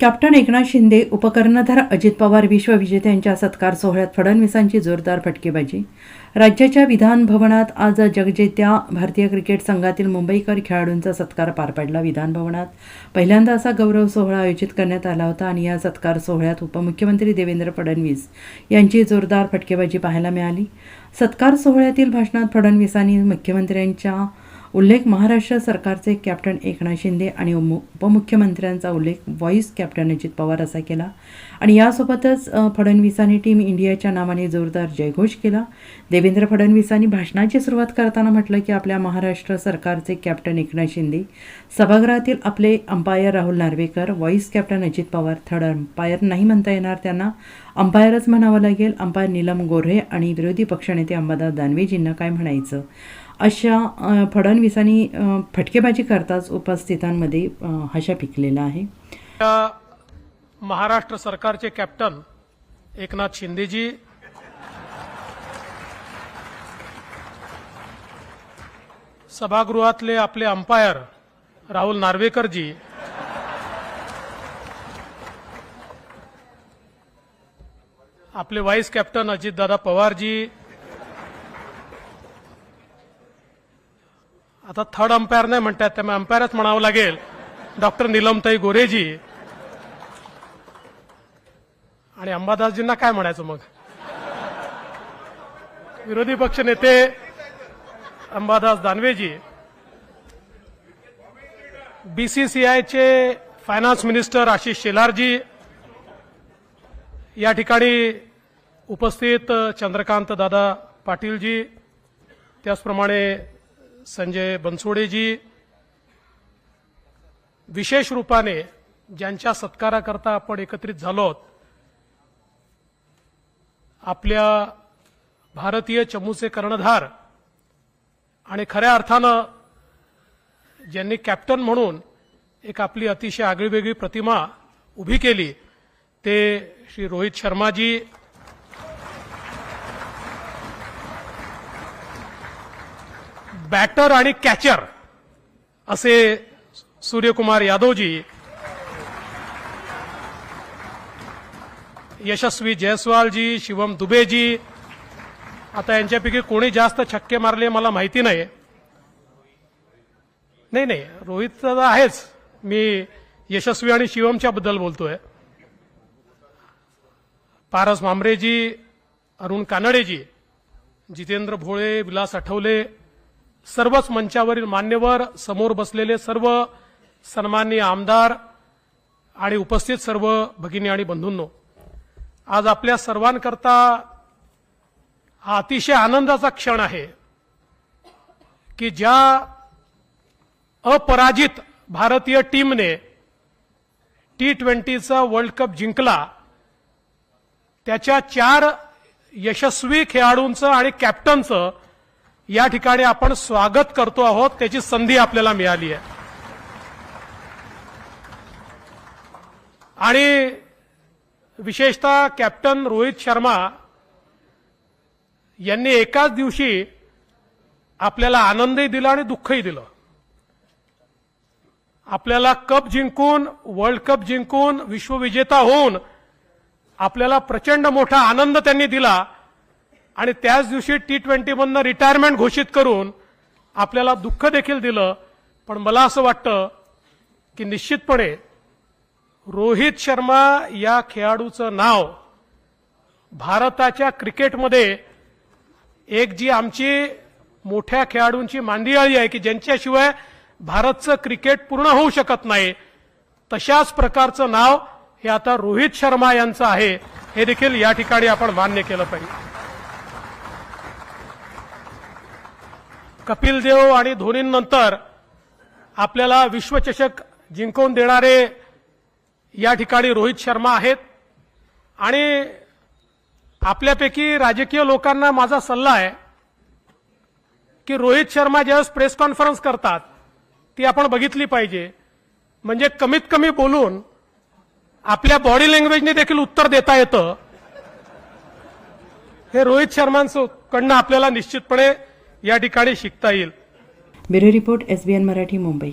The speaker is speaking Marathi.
कॅप्टन एकनाथ शिंदे उपकर्णधार अजित पवार विश्वविजेत्यांच्या सत्कार सोहळ्यात फडणवीसांची जोरदार फटकेबाजी. राज्याच्या विधानभवनात आज जगजेत्या भारतीय क्रिकेट संघातील मुंबईकर खेळाडूंचा सत्कार पार पडला. विधानभवनात पहिल्यांदा असा गौरव सोहळा आयोजित करण्यात आला होता आणि या सत्कार सोहळ्यात उपमुख्यमंत्री देवेंद्र फडणवीस यांची जोरदार फटकेबाजी पाहायला मिळाली. सत्कार सोहळ्यातील भाषणात फडणवीसांनी मुख्यमंत्र्यांच्या उल्लेख महाराष्ट्र सरकारचे कॅप्टन एकनाथ शिंदे आणि उपमुख्यमंत्र्यांचा उल्लेख व्हॉईस कॅप्टन अजित पवार असा केला. आणि यासोबतच फडणवीसांनी टीम इंडियाच्या नावाने जोरदार जयघोष केला. देवेंद्र फडणवीसांनी भाषणाची सुरुवात करताना म्हटलं की आपल्या महाराष्ट्र सरकारचे कॅप्टन एकनाथ शिंदे सभागृहातील आपले umpire Rahul Narwekar vice captain Ajit Pawar third umpire नाही म्हणता येणार त्यांना. अंपायरच म्हणावं लागेल. अंपायर नीलम गोऱ्हे आणि विरोधी पक्षनेते अंबादास दानवेजींना काय म्हणायचं? अशा फडणवीसांनी फटकेबाजी करताच उपस्थितांमध्ये हशा पिकलेला आहे. महाराष्ट्र सरकारचे कॅप्टन एकनाथ शिंदेजी सभागृहातले आपले अंपायर राहुल नार्वेकरजी आपले व्हाईस कॅप्टन अजितदादा पवारजी आता थर्ड अंपायर नाही म्हणतात त्यामुळे अंपायरच म्हणावं लागेल. डॉक्टर निलमताई गोरेजी. आणि अंबादासजींना काय म्हणायचं मग? विरोधी पक्ष नेते अंबादास दानवेजी. बीसीसीआयचे फायनान्स मिनिस्टर आशिष शेलारजी. या ठिकाणी उपस्थित चंद्रकांत दादा पाटीलजी. त्याचप्रमाणे संजय बनसोडेजी विशेष रूपाने ज्यांच्या सत्काराकरता आपण एकत्रित झालो आहोत आपल्या भारतीय चमूचे कर्णधार आणि खऱ्या अर्थानं ज्यांनी कॅप्टन म्हणून एक आपली अतिशय आगळीवेगळी प्रतिमा उभी केली ते श्री रोहित शर्माजी बॅटर आणि कॅचर असे सूर्यकुमार यादवजी यशस्वी जयस्वालजी शिवम दुबेजी आता यांच्यापैकी कोणी जास्त छक्के मारले मला माहिती नाही. नाही नाही रोहित तर आहेच. मी यशस्वी आणि शिवमच्या बद्दल बोलतोय. पारस मांबरेजी अरुण कानडेजी जितेंद्र भोळे विलास आठवले सर्वच मंचावरील मान्यवर समोर बसलेले सर्व सन्माननीय आमदार आणि उपस्थित सर्व भगिनी आणि बंधूंनो आज आपल्या सर्वांकरता हा अतिशय आनंदाचा क्षण आहे की ज्या अपराजित भारतीय टीमने टी ट्वेंटीचा वर्ल्ड कप जिंकला त्याच्या चार यशस्वी खेळाडूंचं आणि कॅप्टनचं या ठिकाणी आपण स्वागत करतो आहोत त्याची संधी आपल्याला मिळाली आहे. आणि विशेषतः कॅप्टन रोहित शर्मा यांनी एकाच दिवशी आपल्याला आनंदही दिला आणि दुःखही दिलं. आपल्याला कप जिंकून वर्ल्ड कप जिंकून विश्वविजेता होऊन आपल्याला प्रचंड मोठा आनंद त्यांनी दिला. आणि त्याच दिवशी टी ट्वेंटीमधनं रिटायरमेंट घोषित करून आपल्याला दुःख देखील दिलं. पण मला असं वाटतं की निश्चितपणे रोहित शर्मा या खेळाडूचं नाव भारताच्या क्रिकेटमध्ये एक जी आमची मोठ्या खेळाडूंची मांदियाळी आहे की ज्यांच्याशिवाय भारतचं क्रिकेट पूर्ण होऊ शकत नाही. तशाच प्रकारचं नाव हे आता रोहित शर्मा यांचं आहे. हे देखील या ठिकाणी आपण मान्य केलं पाहिजे. कपिल देव आणि धोनींनंतर आपल्याला विश्वचषक जिंकवून देणारे या ठिकाणी रोहित शर्मा आहेत. आणि आपल्यापैकी राजकीय लोकांना माझा सल्ला आहे की रोहित शर्मा ज्यावेळेस प्रेस कॉन्फरन्स करतात ती आपण बघितली पाहिजे. म्हणजे कमीत कमी बोलून आपल्या बॉडी लँग्वेजने देखील उत्तर देता येतं. हे रोहित शर्मांचं कडनं आपल्याला निश्चितपणे या ठिकाणी शिकता येईल. Bureau report S B N Marathi Mumbai.